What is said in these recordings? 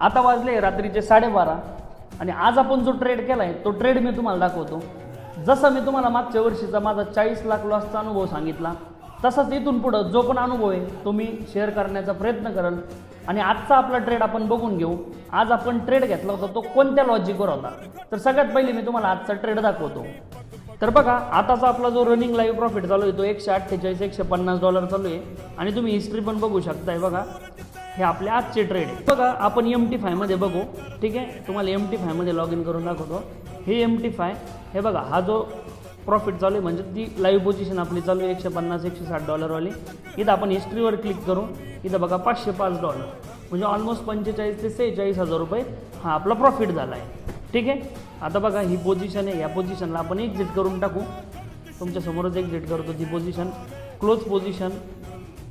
आता वाजले रात्रीचे साडेबारा आणि आज आपण जो ट्रेड केला आहे तो ट्रेड मी तुम्हाला दाखवतो. जसं मी तुम्हाला मागच्या वर्षीचा माझा चाळीस लाख लॉसचा अनुभव सांगितला तसाच इथून पुढं जो पण अनुभव आहे तो मी शेअर करण्याचा प्रयत्न करेल. आणि आजचा आपला ट्रेड आपण बघून घेऊ. आज आपण ट्रेड घेतला होता तो कोणत्या लॉजिकवर होता? तर सगळ्यात पहिले मी तुम्हाला आजचा ट्रेड दाखवतो. तर बघा आताचा आपला जो रनिंग लाईव्ह प्रॉफिट चालू आहे तो एकशे अठ्ठेचाळीस एकशे पन्नास डॉलर चालू आहे. आणि तुम्ही हिस्ट्री पण बघू शकताय बघा. हे आपले आजचे ट्रेड आहे बघा आपण एम टी फायमध्ये बघू. ठीक आहे? तुम्हाला एम टी फायमध्ये लॉग इन करून दाखवतो. हे एम टी फाय हे बघा हा जो प्रॉफिट चालू आहे म्हणजे ती लाईव्ह पोझिशन आपली चालू आहे एकशे पन्नास एकशे साठ डॉलरवाली इथं आपण हिस्ट्रीवर क्लिक करू. इथं बघा पाचशे पाच डॉलर म्हणजे ऑलमोस्ट पंचेचाळीस ते सेहेचाळीस हजार रुपये हा आपला प्रॉफिट झाला आहे ठीक आहे? आता बघा ही पोझिशन आहे. या पोझिशनला आपण एक्झिट करून टाकू. तुमच्यासमोरच एक्झिट करतो ती पोझिशन क्लोज पोझिशन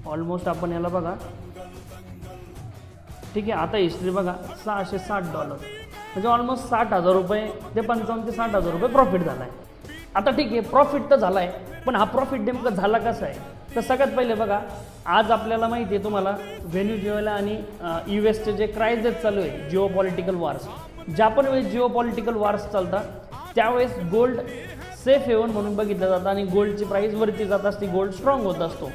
ऑलमोस्ट आपण याला बघा ठीक आहे आता हिस्ट्री बघा सहाशे साठ डॉलर म्हणजे ऑलमोस्ट साठ हजार रुपये ते पंचावन्न ते साठ हजार रुपये प्रॉफिट झाला आहे आता ठीक आहे प्रॉफिट तर झाला आहे पण हा प्रॉफिट नेमका झाला कसा आहे? तर सगळ्यात पहिले बघा आज आपल्याला माहिती आहे तुम्हाला व्हेन्युझुएला आणि यू एसचे जे क्रायझेस चालू आहे जिओ पॉलिटिकल वॉर्स ज्या पण वेळेस जिओ पॉलिटिकल वॉर्स चालतात त्यावेळेस गोल्ड सेफ हेवन म्हणून बघितलं जातं आणि गोल्डची प्राईस वरती जात असते गोल्ड स्ट्रॉंग होत असतो.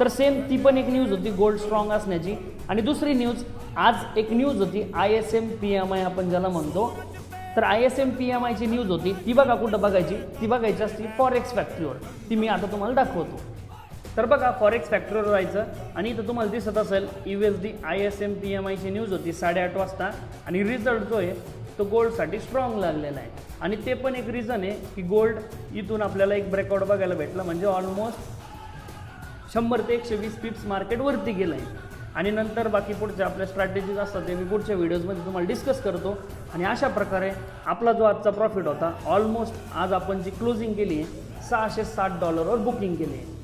तर सेम ती पण एक न्यूज होती गोल्ड स्ट्रॉंग असण्याची. आणि दुसरी न्यूज आज एक न्यूज होती I S M P M I आपण ज्याला म्हणतो. तर I S M P M आयची न्यूज होती ती बघा कुठं बघायची? ती बघायची असती फॉरेक्स फॅक्टरीवर ती मी आता तुम्हाला दाखवतो. तर बघा फॉरेक्स फॅक्टरीवर जायचं आणि इथं तुम्हाला दिसत असेल U S D I S M P M आयची न्यूज होती साडेआठ वाजता. आणि रिझल्ट जो आहे तो गोल्डसाठी स्ट्रॉंग लागलेला आहे. आणि ते पण एक रिझन आहे की गोल्ड इथून आपल्याला एक ब्रेकआउट बघायला भेटला म्हणजे ऑलमोस्ट शंभर ते एकशे वीस पिप्स मार्केट वरती गेलं आहे आणि नंतर बाकी पुढच्या आपल्या स्ट्रॅटेजीज असतात ते मी पुढच्या व्हिडिओजमध्ये तुम्हाला डिस्कस करतो. आणि अशा प्रकारे आपला जो आजचा प्रॉफिट होता ऑलमोस्ट आज आपण जी क्लोजिंग केली आहे सहाशे साठ डॉलरवर बुकिंग केली आहे.